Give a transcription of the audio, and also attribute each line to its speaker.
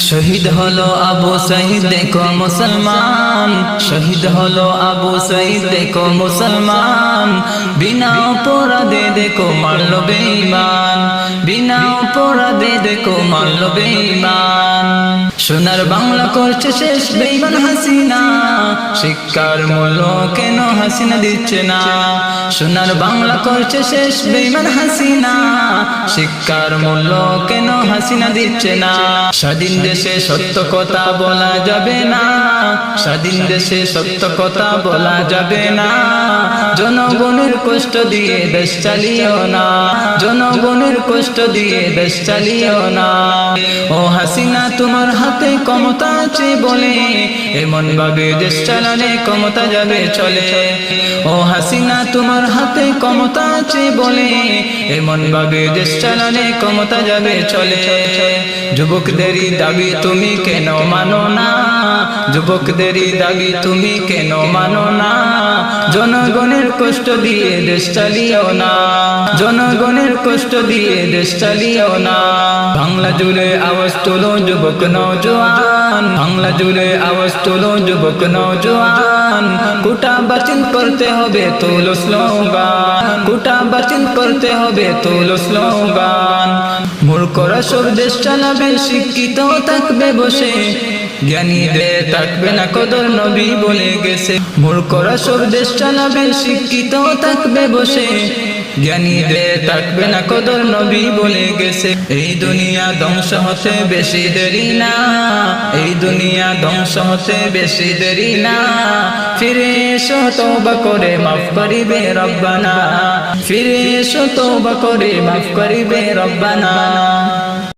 Speaker 1: শহীদ হলো আবু সাইদ দেখো মুসলমান। শহীদ হলো আবু সাইদ দেখো মুসলমান। বিনা অপরাধে দেখো মারল বেঈমান। বিনা অপরাধে দেখো মারল বেঈমান। সোনার বাংলা করছে শেষ বেঈমান হাসিনা। শিক্ষার মূল্য কেন হাসিনা দিচ্ছে না? সোনার বাংলা করছে শেষ বেঈমান হাসিনা। শিক্ষার মূল্য কেন হাসিনা দিচ্ছে না? স্বাধীন দেশে সত্য কথা বলা যাবে না। স্বাধীন দেশে সত্য কথা বলা যাবে না। জনগণের কষ্ট দিয়ে দেশ চালিও না। জনগণের কষ্ট দিয়ে দেশ চালিও না। ও হাসিনা, তোমার হাতে ক্ষমতা আছে বলে। এমন ভাবে দেশ চালানে ক্ষমতা যাবে চলে। ও হাসিনা, তোমার হাতে ক্ষমতা আছে বলে। এমন ভাবে দেশ চালানে ক্ষমতা যাবে চলে। যুবকদেরই দাবি তুমি কেন মানো না? যুবকদেরই দাবি তুমি কেন মানো না? জনগণের কষ্ট দিয়ে দেশ চালিও না। জনগণের কষ্ট দিয়ে দেশ চালিও না। বাংলা জুড়ে আওয়াজ তোলো যুবক নৌজওয়ান বাংলা জুড়ে আওয়াজ তোলো যুবক নৌজওয়ান কোটা বাতিল করতে হবে তোলো স্লোগান। কোটা বাতিল করতে হবে তোলো স্লোগান। মূর্খরা সব দেশ চালাবে, শিক্ষিত থাকবে বসে। জ্ঞানীদের থাকবে না কদর, নবী বলে গেছে। মূর্খরা সব দেশ চালাবে শিক্ষিত থাকবে বসে। জ্ঞানীদের থাকবে না কদর, নবী বলে গেছে। এই দুনিয়া ধ্বংস হতে বেশি দেরি না। এই দুনিয়া ধ্বংস হতে বেশি দেরি না। ফিরে এসো, তওবা করে মাফ করিবে রব্বানা। ফিরে এসো, তওবা করে মাফ করিবে রব্বানা।